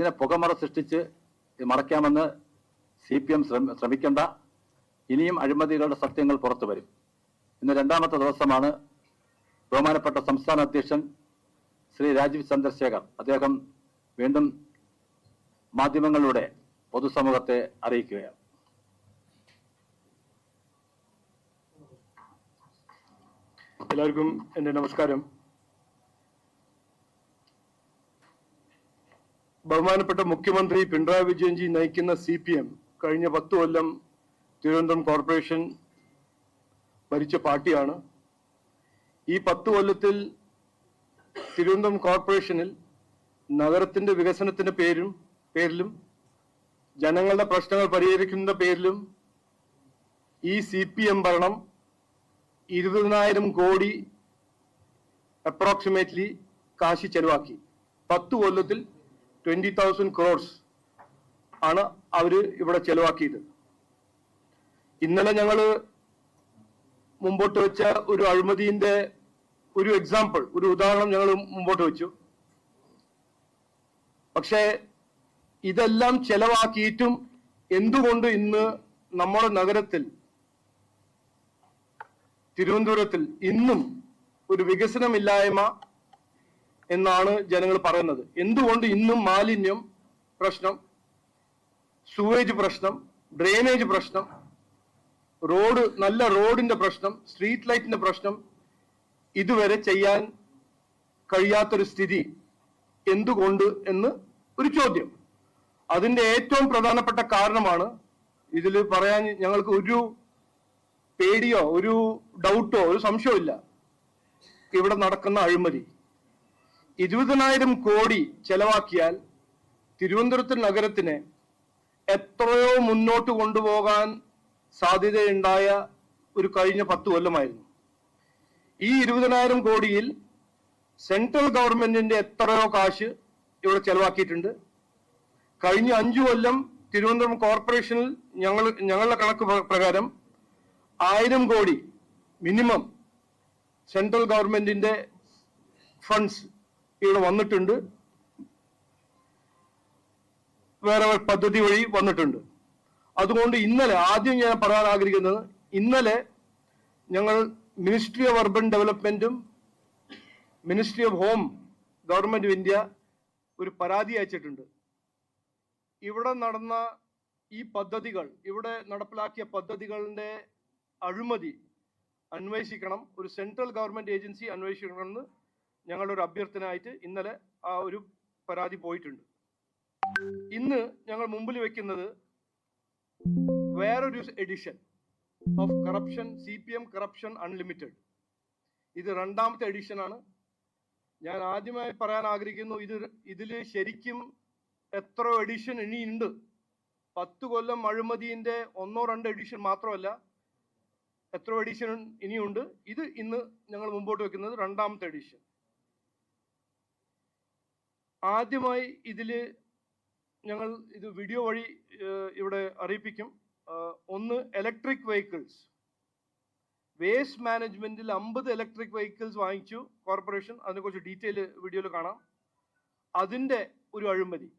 ഇതിനെ പുകമറ സൃഷ്ടിച്ച് മറയ്ക്കാമെന്ന് സി പി എം ശ്രമിക്കേണ്ട. ഇനിയും അഴിമതികളുടെ സത്യങ്ങൾ പുറത്തു വരും. ഇന്ന് രണ്ടാമത്തെ ദിവസമാണ് ബഹുമാനപ്പെട്ട സംസ്ഥാന അധ്യക്ഷൻ ശ്രീ രാജീവ് ചന്ദ്രശേഖർ അദ്ദേഹം വീണ്ടും മാധ്യമങ്ങളിലൂടെ പൊതുസമൂഹത്തെ അറിയിക്കുകയാണ്. എല്ലാവർക്കും എന്റെ നമസ്കാരം. ബഹുമാനപ്പെട്ട മുഖ്യമന്ത്രി പിണറായി വിജയൻജി നയിക്കുന്ന സി പി എം കഴിഞ്ഞ പത്ത് കൊല്ലം തിരുവനന്തപുരം കോർപ്പറേഷൻ ഭരിച്ച പാർട്ടിയാണ്. ഈ പത്ത് കൊല്ലത്തിൽ തിരുവനന്തപുരം കോർപ്പറേഷനിൽ നഗരത്തിന്റെ വികസനത്തിന്റെ പേരും പേരിലും ജനങ്ങളുടെ പ്രശ്നങ്ങൾ പരിഹരിക്കുന്ന പേരിലും ഈ സി പി എം ഭരണം ഇരുപതിനായിരം കോടി അപ്രോക്സിമേറ്റ്ലി കാശി ചെലവാക്കി. പത്ത് കൊല്ലത്തിൽ ട്വന്റി തൗസൻഡ് ക്രോഡ്സ് ആണ് അവർ ഇവിടെ ചെലവാക്കിയത്. ഇന്നലെ ഞങ്ങൾ മുമ്പോട്ട് വെച്ച ഒരു അഴിമതിന്റെ ഒരു എക്സാമ്പിൾ ഒരു ഉദാഹരണം ഞങ്ങൾ മുമ്പോട്ട് വെച്ചു. പക്ഷേ ഇതെല്ലാം ചെലവാക്കിയിട്ടും എന്തുകൊണ്ട് ഇന്ന് നമ്മുടെ നഗരത്തിൽ തിരുവനന്തപുരത്തിൽ ഇന്നും ഒരു വികസനമില്ലായ്മ എന്നാണ് ജനങ്ങൾ പറയുന്നത്. എന്തുകൊണ്ട് ഇന്നും മാലിന്യം പ്രശ്നം സൂവേജ് പ്രശ്നം ഡ്രെയിനേജ് പ്രശ്നം റോഡ് നല്ല റോഡിന്റെ പ്രശ്നം സ്ട്രീറ്റ് ലൈറ്റിന്റെ പ്രശ്നം ഇതുവരെ ചെയ്യാൻ കഴിയാത്തൊരു സ്ഥിതി എന്തുകൊണ്ട് എന്ന് ഒരു ചോദ്യം. അതിന്റെ ഏറ്റവും പ്രധാനപ്പെട്ട കാരണമാണ് ഇതിൽ പറയാൻ ഞങ്ങൾക്ക് ഒരു പേടിയോ ഒരു ഡൗട്ടോ ഒരു സംശയമില്ല ഇവിടെ നടക്കുന്ന അഴിമതി. ഇരുപതിനായിരം കോടി ചെലവാക്കിയാൽ തിരുവനന്തപുരത്ത് നഗരത്തിനെ എത്രയോ മുന്നോട്ട് കൊണ്ടുപോകാൻ സാധ്യതയുണ്ടായ ഒരു കഴിഞ്ഞ പത്ത് കൊല്ലമായിരുന്നു. ഈ ഇരുപതിനായിരം കോടിയിൽ സെൻട്രൽ ഗവൺമെന്റിന്റെ എത്രയോ കാശ് ഇവിടെ ചെലവാക്കിയിട്ടുണ്ട്. കഴിഞ്ഞ അഞ്ചു കൊല്ലം തിരുവനന്തപുരം കോർപ്പറേഷനിൽ ഞങ്ങൾ ഞങ്ങളുടെ കണക്ക് പ്ര- പ്രകാരം ആയിരം കോടി മിനിമം സെൻട്രൽ ഗവൺമെന്റിന്റെ ഫണ്ട്സ് ഇവിടെ വന്നിട്ടുണ്ട്. വേറെ പദ്ധതി വഴി വന്നിട്ടുണ്ട്. അതുകൊണ്ട് ഇന്നലെ ആദ്യം ഞാൻ പറയാൻ ആഗ്രഹിക്കുന്നത് ഇന്നലെ ഞങ്ങൾ ministry of urban ഡെവലപ്മെന്റും ministry of home government of India ഒരു പരാതി അയച്ചിട്ടുണ്ട്. ഇവിടെ നടന്ന ഈ പദ്ധതികൾ ഇവിടെ നടപ്പിലാക്കിയ പദ്ധതികളുടെ അഴിമതി അന്വേഷിക്കണം. ഒരു സെൻട്രൽ ഗവൺമെന്റ് ഏജൻസി അന്വേഷിക്കണമെന്ന് ഞങ്ങളുടെ ഒരു അഭ്യർത്ഥനയായിട്ട് ഇന്നലെ ആ ഒരു പരാതി പോയിട്ടുണ്ട്. ഇന്ന് ഞങ്ങൾ മുമ്പിൽ വെക്കുന്നത് വേറൊരു edition of corruption C P M corruption unlimited ഇത് രണ്ടാമത്തെ എഡിഷൻ ആണ്. ഞാൻ ആദ്യമായി പറയാൻ ആഗ്രഹിക്കുന്നു ഇത് ഇതിൽ ശരിക്കും എത്ര എഡിഷൻ ഇനിയുണ്ട്. പത്ത് കൊല്ലം അഴിമതിന്റെ ഒന്നോ രണ്ടോ എഡിഷൻ മാത്രമല്ല എത്ര എഡിഷൻ ഇനിയുണ്ട്. ഇത് ഇന്ന് ഞങ്ങൾ മുമ്പോട്ട് വെക്കുന്നത് രണ്ടാമത്തെ എഡിഷൻ ആദ്യമായി ഇതിൽ ഞങ്ങൾ ഇത് വീഡിയോ വഴി ഇവിടെ അറിയിപ്പിക്കും. ഒന്ന് ഇലക്ട്രിക് വെഹിക്കിൾസ് വേസ്റ്റ് മാനേജ്മെന്റിൽ അമ്പത് ഇലക്ട്രിക് വെഹിക്കിൾസ് വാങ്ങിച്ചു കോർപ്പറേഷൻ അതിനെക്കുറിച്ച് ഡീറ്റെയിൽ വീഡിയോയിൽ കാണാം. അതിന്റെ ഒരു അഴിമതി.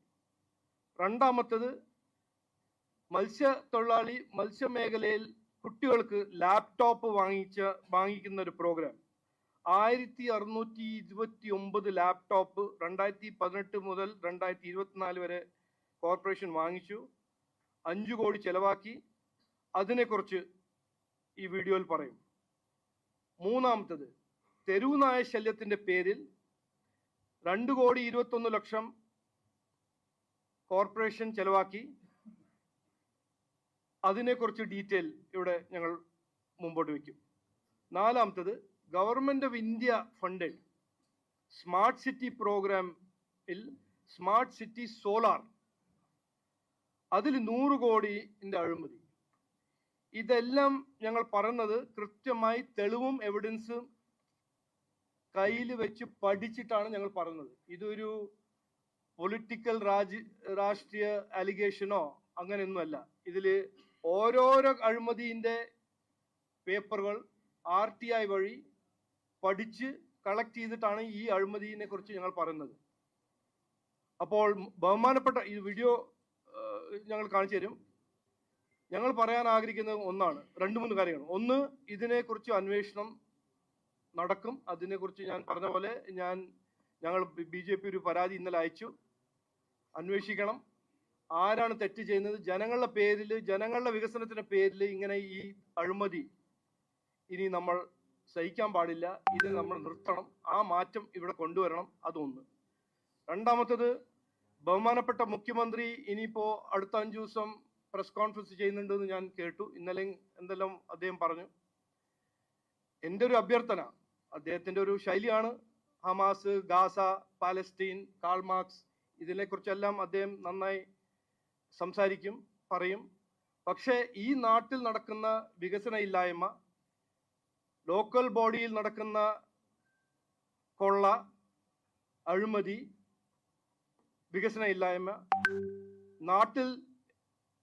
രണ്ടാമത്തത് മത്സ്യത്തൊഴിലാളി മത്സ്യമേഖലയിൽ കുട്ടികൾക്ക് ലാപ്ടോപ്പ് വാങ്ങിച്ച വാങ്ങിക്കുന്ന ഒരു പ്രോഗ്രാം ആയിരത്തി അറുന്നൂറ്റി ഇരുപത്തി ഒമ്പത് ലാപ്ടോപ്പ് രണ്ടായിരത്തി പതിനെട്ട് മുതൽ രണ്ടായിരത്തി ഇരുപത്തിനാല് വരെ കോർപ്പറേഷൻ വാങ്ങിച്ചു. അഞ്ചു കോടി ചെലവാക്കി. അതിനെക്കുറിച്ച് ഈ വീഡിയോയിൽ പറയും. മൂന്നാമത്തത് തെരുവുനായ ശല്യത്തിന്റെ പേരിൽ രണ്ട് കോടി ഇരുപത്തൊന്ന് ലക്ഷം കോർപ്പറേഷൻ ചെലവാക്കി. അതിനെക്കുറിച്ച് ഡീറ്റെയിൽ ഇവിടെ ഞങ്ങൾ മുമ്പോട്ട് വയ്ക്കും. നാലാമത്തത് government of India funded smart city പ്രോഗ്രാമിൽ സ്മാർട്ട് സിറ്റി സോളാർ അതിൽ നൂറ് കോടിന്റെ അഴിമതി. ഇതെല്ലാം ഞങ്ങൾ പറഞ്ഞത് കൃത്യമായി തെളിവും എവിഡൻസും കയ്യിൽ വെച്ച് പഠിച്ചിട്ടാണ് ഞങ്ങൾ പറഞ്ഞത് ഇതൊരു പൊളിറ്റിക്കൽ രാജ് രാഷ്ട്രീയ അലിഗേഷനോ അങ്ങനെയൊന്നുമല്ല. ഇതിൽ ഓരോരോ അഴിമതിന്റെ പേപ്പറുകൾ ആർ ടി ഐ വഴി പഠിച്ച് കളക്ട് ചെയ്തിട്ടാണ് ഈ അഴിമതിനെ കുറിച്ച് ഞങ്ങൾ പറയുന്നത്. അപ്പോൾ ബഹുമാനപ്പെട്ട ഈ വീഡിയോ ഞങ്ങൾ കാണിച്ചു തരും. ഞങ്ങൾ പറയാൻ ആഗ്രഹിക്കുന്നത് ഒന്നാണ് രണ്ട് മൂന്ന് കാര്യങ്ങൾ. ഒന്ന് ഇതിനെക്കുറിച്ച് അന്വേഷണം നടക്കും. അതിനെക്കുറിച്ച് ഞാൻ പറഞ്ഞ പോലെ ഞാൻ ഞങ്ങൾ ബി ജെ പി ഒരു പരാതി ഇന്നലെ അയച്ചു. അന്വേഷിക്കണം. ആരാണ് തെറ്റ് ചെയ്യുന്നത്? ജനങ്ങളുടെ പേരിൽ ജനങ്ങളുടെ വികസനത്തിന്റെ പേരിൽ ഇങ്ങനെ ഈ അഴിമതി ഇനി നമ്മൾ സഹിക്കാൻ പാടില്ല. ഇത് നമ്മൾ നിർത്തണം. ആ മാറ്റം ഇവിടെ കൊണ്ടുവരണം. അതൊന്ന്. രണ്ടാമത്തത് ബഹുമാനപ്പെട്ട മുഖ്യമന്ത്രി ഇനിയിപ്പോ അടുത്ത അഞ്ചു ദിവസം പ്രസ് കോൺഫറൻസ് ചെയ്യുന്നുണ്ടെന്ന് ഞാൻ കേട്ടു. ഇന്നലെ എന്തെല്ലാം അദ്ദേഹം പറഞ്ഞു. എന്റെ ഒരു അഭ്യർത്ഥന അദ്ദേഹത്തിന്റെ ഒരു ശൈലിയാണ്. Hamas Gaza Palestine Karl Marx ഇതിനെക്കുറിച്ചെല്ലാം അദ്ദേഹം നന്നായി സംസാരിക്കും പറയും. പക്ഷേ ഈ നാട്ടിൽ നടക്കുന്ന വികസന ഇല്ലായ്മ ലോക്കൽ ബോഡിയിൽ നടക്കുന്ന കൊള്ള അഴിമതി വികസന ഇല്ലായ്മ നാട്ടിൽ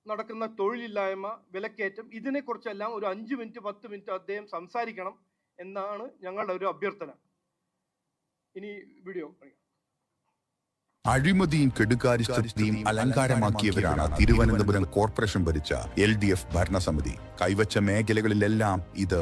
നടക്കുന്ന തൊഴിലില്ലായ്മ വിലക്കയറ്റം ഇതിനെക്കുറിച്ചെല്ലാം ഒരു അഞ്ച് മിനിറ്റ് പത്ത് മിനിറ്റ് അദ്ദേഹം സംസാരിക്കണം എന്നാണ് ഞങ്ങളുടെ ഒരു അഭ്യർത്ഥന ഇനി വീഡിയോ. അഴിമതിയും കെടുകാരിസ്ഥിതിയും അലങ്കാരമാക്കിയവരാണ് തിരുവനന്തപുരം കോർപ്പറേഷൻ ഭരിച്ച എൽ ഡി എഫ് ഭരണസമിതി കൈവച്ച മേഖലകളിലെല്ലാം ഇത്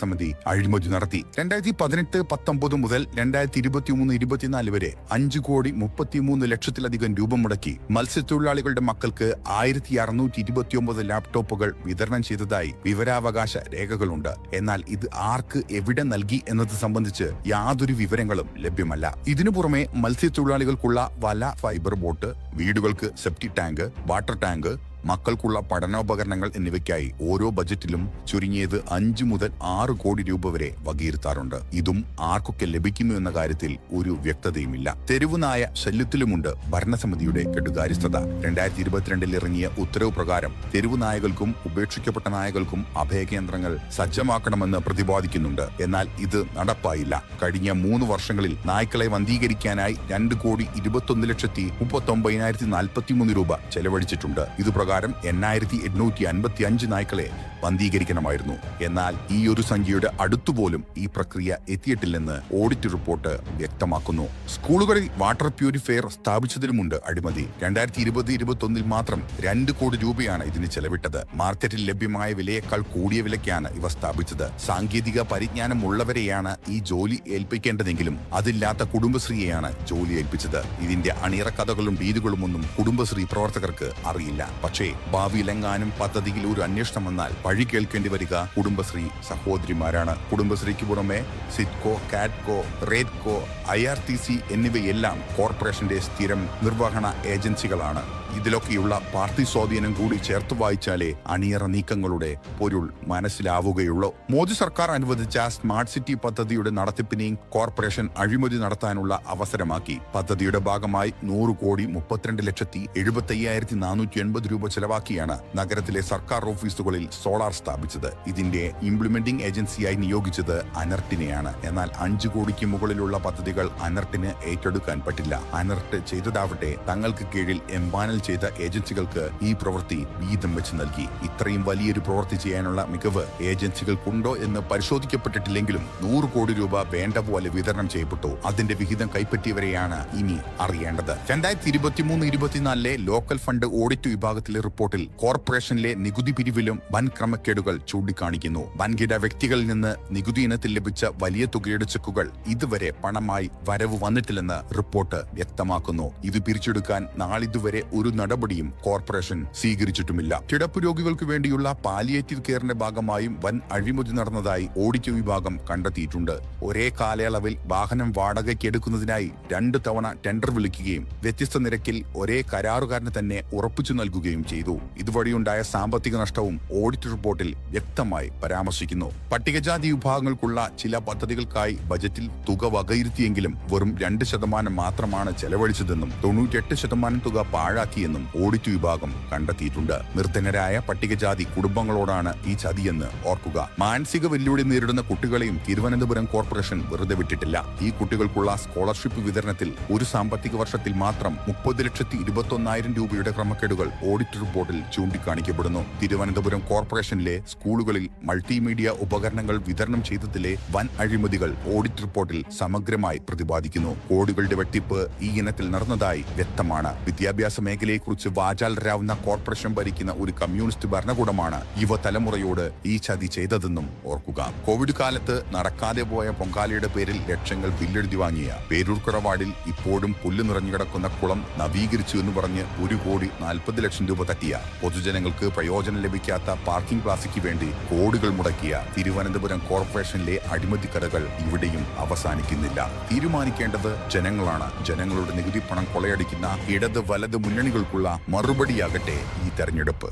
സമിതി അഴിമതി നടത്തി. രണ്ടായിരത്തി പതിനെട്ട് പത്തൊമ്പത് മുതൽ രണ്ടായിരത്തി ഇരുപത്തിമൂന്ന് ഇരുപത്തിനാല് വരെ അഞ്ചു കോടി മുപ്പത്തിമൂന്ന് ലക്ഷത്തിലധികം രൂപ മുടക്കി. മത്സ്യത്തൊഴിലാളികളുടെ മക്കൾക്ക് ആയിരത്തി അറുന്നൂറ്റി ഇരുപത്തിയൊമ്പത് ലാപ്ടോപ്പുകൾ വിതരണം ചെയ്തതായി വിവരാവകാശ രേഖകളുണ്ട്. എന്നാൽ ഇത് ആർക്ക് എവിടെ നൽകി എന്നത് സംബന്ധിച്ച് യാതൊരു വിവരങ്ങളും ലഭ്യമല്ല. ഇതിനു പുറമെ മത്സ്യത്തൊഴിലാളികൾക്കുള്ള വല ഫൈബർ ബോട്ട് വീടുകൾക്ക് സെപ്റ്റി ടാങ്ക് വാട്ടർ ടാങ്ക് മക്കൾക്കുള്ള പഠനോപകരണങ്ങൾ എന്നിവയ്ക്കായി ഓരോ ബജറ്റിലും ചുരുങ്ങിയത് അഞ്ചു മുതൽ ആറ് കോടി രൂപ വരെ വകയിരുത്താറുണ്ട്. ഇതും ആർക്കൊക്കെ ലഭിക്കുന്നു എന്ന കാര്യത്തിൽ ഒരു വ്യക്തതയുമില്ല. തെരുവുനായ ശല്യത്തിലുമുണ്ട് ഭരണസമിതിയുടെ കെടുകാര്യസ്ഥത രണ്ടായിരത്തി ഇരുപത്തിരണ്ടിൽ ഇറങ്ങിയ ഉത്തരവ് പ്രകാരം തെരുവുനായകൾക്കും ഉപേക്ഷിക്കപ്പെട്ട നായകൾക്കും അഭയകേന്ദ്രങ്ങൾ സജ്ജമാക്കണമെന്ന് പ്രതിപാദിക്കുന്നുണ്ട്. എന്നാൽ ഇത് നടപ്പായില്ല. കഴിഞ്ഞ മൂന്ന് വർഷങ്ങളിൽ നായ്ക്കളെ വന്ധീകരിക്കാനായി രണ്ട് കോടി ഇരുപത്തൊന്ന് ലക്ഷത്തി മുപ്പത്തൊമ്പതിനായിരത്തി നാൽപ്പത്തിമൂന്ന് രൂപ ചെലവഴിച്ചിട്ടുണ്ട്. ഇത് പ്രകാരം എണ്ണായിരത്തി എണ്ണൂറ്റി അൻപത്തി അഞ്ച് നായ്ക്കളെ വന്ധീകരിക്കണമായിരുന്നു. എന്നാൽ ഈ ഒരു സംഖ്യയുടെ അടുത്തുപോലും ഈ പ്രക്രിയ എത്തിയിട്ടില്ലെന്ന് ഓഡിറ്റ് റിപ്പോർട്ട് വ്യക്തമാക്കുന്നു. സ്കൂളുകളിൽ വാട്ടർ പ്യൂരിഫയർ സ്ഥാപിച്ചതിലുമുണ്ട് അഴിമതി. രണ്ടായിരത്തി ഇരുപത് ഇരുപത്തൊന്നിൽ മാത്രം രണ്ട് കോടി രൂപയാണ് ഇതിന് ചെലവിട്ടത്. മാർക്കറ്റിൽ ലഭ്യമായ വിലയേക്കാൾ കൂടിയ വിലയ്ക്കാണ് ഇവ സ്ഥാപിച്ചത്. സാങ്കേതിക പരിജ്ഞാനമുള്ളവരെയാണ് ഈ ജോലി ഏൽപ്പിക്കേണ്ടതെങ്കിലും അതില്ലാത്ത കുടുംബശ്രീയെയാണ് ജോലി ഏൽപ്പിച്ചത്. ഇതിന്റെ അണിയറക്കഥകളും രീതികളുമൊന്നും കുടുംബശ്രീ പ്രവർത്തകർക്ക് അറിയില്ല. പക്ഷേ ഭാവിയിലെങ്ങാനും പദ്ധതിയിൽ ഒരു അന്വേഷണം വന്നാൽ വഴി കേൾക്കേണ്ടി വരിക കുടുംബശ്രീ സഹോദരിമാരാണ്. കുടുംബശ്രീക്ക് പുറമെ സിറ്റ്കോ കാറ്റ്കോ റേഡ്കോ ഐ ആർ ടി സി എന്നിവയെല്ലാം കോർപ്പറേഷന്റെ സ്ഥിരം നിർവഹണ ഏജൻസികളാണ്. ഇതിലൊക്കെയുള്ള പാർട്ടി സ്വാധീനം കൂടി ചേർത്ത് വായിച്ചാലേ അണിയറ നീക്കങ്ങളുടെ പൊരുൾ മനസ്സിലാവുകയുള്ളൂ. മോദി സർക്കാർ അനുവദിച്ച സ്മാർട്ട് സിറ്റി പദ്ധതിയുടെ നടത്തിപ്പിനെയും കോർപ്പറേഷൻ അഴിമതി നടത്താനുള്ള അവസരമാക്കി. പദ്ധതിയുടെ ഭാഗമായി നൂറ് കോടി മുപ്പത്തിരണ്ട് ലക്ഷത്തി എഴുപത്തി അയ്യായിരത്തി നാനൂറ്റി എൺപത് രൂപ ചെലവാക്കിയാണ് നഗരത്തിലെ സർക്കാർ ഓഫീസുകളിൽ സോളാർ സ്ഥാപിച്ചത്. ഇതിന്റെ ഇംപ്ലിമെന്റിംഗ് ഏജൻസിയായി നിയോഗിച്ചത് അനർട്ടിനെയാണ്. എന്നാൽ അഞ്ചു കോടിക്ക് മുകളിലുള്ള പദ്ധതികൾ അനർട്ടിന് ഏറ്റെടുക്കാൻ പറ്റില്ല. അനർട്ട് ചെയ്തതാവട്ടെ തങ്ങൾക്ക് കീഴിൽ എംപാനൽ ചെയ്ത ഏജൻസികൾക്ക് ഈ പ്രവൃത്തി വീതം വെച്ച് നൽകി. ഇത്രയും വലിയൊരു പ്രവൃത്തി ചെയ്യാനുള്ള മികവ് ഏജൻസികൾക്കുണ്ടോ എന്ന് പരിശോധിക്കപ്പെട്ടിട്ടില്ലെങ്കിലും നൂറ് കോടി രൂപ വേണ്ട പോലെ വിതരണം ചെയ്യപ്പെട്ടു. അതിന്റെ വിഹിതം കൈപ്പറ്റിയവരെയാണ് ഇനി അറിയേണ്ടത്. രണ്ടായിരത്തി ഇരുപത്തിമൂന്ന് ഇരുപത്തിനാലിലെ ലോക്കൽ ഫണ്ട് ഓഡിറ്റ് വിഭാഗത്തിലെ റിപ്പോർട്ടിൽ കോർപ്പറേഷനിലെ നികുതി പിരിവിലും വൻ ക്രമക്കേടുകൾ ചൂണ്ടിക്കാണിക്കുന്നു. വൻകിട വ്യക്തികളിൽ നിന്ന് നികുതി ഇനത്തിൽ ലഭിച്ച വലിയ തുകയുടെ ചെക്കുകൾ ഇതുവരെ പണമായി വരവ് വന്നിട്ടില്ലെന്ന് റിപ്പോർട്ട് വ്യക്തമാക്കുന്നു. ഇത് പിരിച്ചെടുക്കാൻ നാളിതുവരെ ഒരു ഒരു നടപടിയും കോർപ്പറേഷൻ സ്വീകരിച്ചിട്ടുമില്ല. കിടപ്പ് രോഗികൾക്ക് വേണ്ടിയുള്ള പാലിയേറ്റീവ് കെയറിന്റെ ഭാഗമായും വൻ അഴിമതി നടന്നതായി ഓഡിറ്റ് വിഭാഗം കണ്ടെത്തിയിട്ടുണ്ട്. ഒരേ കാലയളവിൽ വാഹനം വാടകയ്ക്ക് എടുക്കുന്നതിനായി രണ്ട് തവണ ടെൻഡർ വിളിക്കുകയും വ്യത്യസ്ത നിരക്കിൽ ഒരേ കരാറുകാരന് തന്നെ ഉറപ്പിച്ചു നൽകുകയും ചെയ്തു. ഇതുവഴിയുണ്ടായ സാമ്പത്തിക നഷ്ടവും ഓഡിറ്റ് റിപ്പോർട്ടിൽ വ്യക്തമായി പരാമർശിക്കുന്നു. പട്ടികജാതി വിഭാഗങ്ങൾക്കുള്ള ചില പദ്ധതികൾക്കായി ബജറ്റിൽ തുക വകയിരുത്തിയെങ്കിലും വെറും രണ്ട് ശതമാനം മാത്രമാണ് ചെലവഴിച്ചതെന്നും തൊണ്ണൂറ്റിയെട്ട് ശതമാനം തുക പാഴാക്കിയെന്നും ഓഡിറ്റ് വിഭാഗം കണ്ടെത്തിയിട്ടുണ്ട്. നിർധനരായ പട്ടികജാതി കുടുംബങ്ങളോടാണ് ഈ ചതിയെന്ന് ഓർക്കുക. മാനസിക വെല്ലുവിളി നേരിടുന്ന കുട്ടികളെയും തിരുവനന്തപുരം കോർപ്പറേഷൻ വെറുതെ വിട്ടിട്ടില്ല. ഈ കുട്ടികൾക്കുള്ള സ്കോളർഷിപ്പ് വിതരണത്തിൽ ഒരു സാമ്പത്തിക വർഷത്തിൽ മാത്രം മുപ്പത് ലക്ഷത്തി ഇരുപത്തൊന്നായിരം രൂപയുടെ ക്രമക്കേടുകൾ ഓഡിറ്റ് റിപ്പോർട്ടിൽ ചൂണ്ടിക്കാണിക്കപ്പെടുന്നു. തിരുവനന്തപുരം കോർപ്പറേഷനിലെ സ്കൂളുകളിൽ മൾട്ടിമീഡിയ ഉപകരണങ്ങൾ വിതരണം ചെയ്തതിലെ വൻ അഴിമതികൾ ഓഡിറ്റ് റിപ്പോർട്ടിൽ സമഗ്രമായി പ്രതിപാദിക്കുന്നു. കോടികളുടെ വെട്ടിപ്പ് ഈ ഇനത്തിൽ നടന്നതായി വ്യക്തമാണ്. വിദ്യാഭ്യാസ മേഖലയെക്കുറിച്ച് വാചാലരാവുന്ന കോർപ്പറേഷൻ ഭരിക്കുന്ന ഒരു കമ്മ്യൂണിസ്റ്റ് ഭരണകൂടമാണ് യുവതലമുറയോട് ഈ ചതി ചെയ്തതെന്നും ഓർക്കുക. കോവിഡ് കാലത്ത് നടക്കാതെ പോയ പൊങ്കാലയുടെ പേരിൽ ലക്ഷങ്ങൾ ബില്ലെഴുതി വാങ്ങിയ പേരൂർക്കുറവാടിൽ ഇപ്പോഴും പുല്ല് നിറഞ്ഞു കിടക്കുന്ന കുളം നവീകരിച്ചു എന്ന് പറഞ്ഞ് ഒരു കോടി നാൽപ്പത് ലക്ഷം രൂപ തട്ടിയ പൊതുജനങ്ങൾക്ക് പ്രയോജനം ലഭിക്കാത്ത പാർക്കിംഗ് ക്ലാസിക്ക് വേണ്ടി കോടികൾ മുടക്കിയ തിരുവനന്തപുരം കോർപ്പറേഷനിലെ അഴിമതി കഥകൾ ഇവിടെയും അവസാനിക്കുന്നില്ല. തീരുമാനിക്കേണ്ടത് ജനങ്ങളാണ്. ജനങ്ങളുടെ നികുതി പണം കൊളയടിക്കുന്ന ഇടത് വലത് മുന്നണികൾക്കുള്ള മറുപടിയാകട്ടെ ഈ തെരഞ്ഞെടുപ്പ്.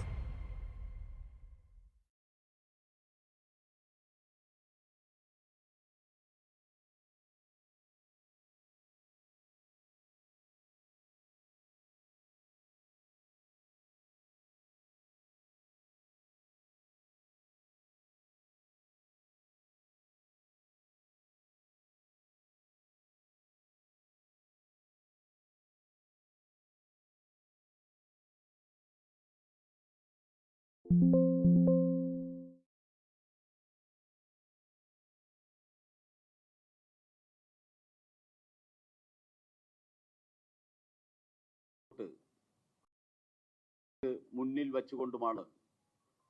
മുന്നിൽ വച്ചുകൊണ്ടുമാണ്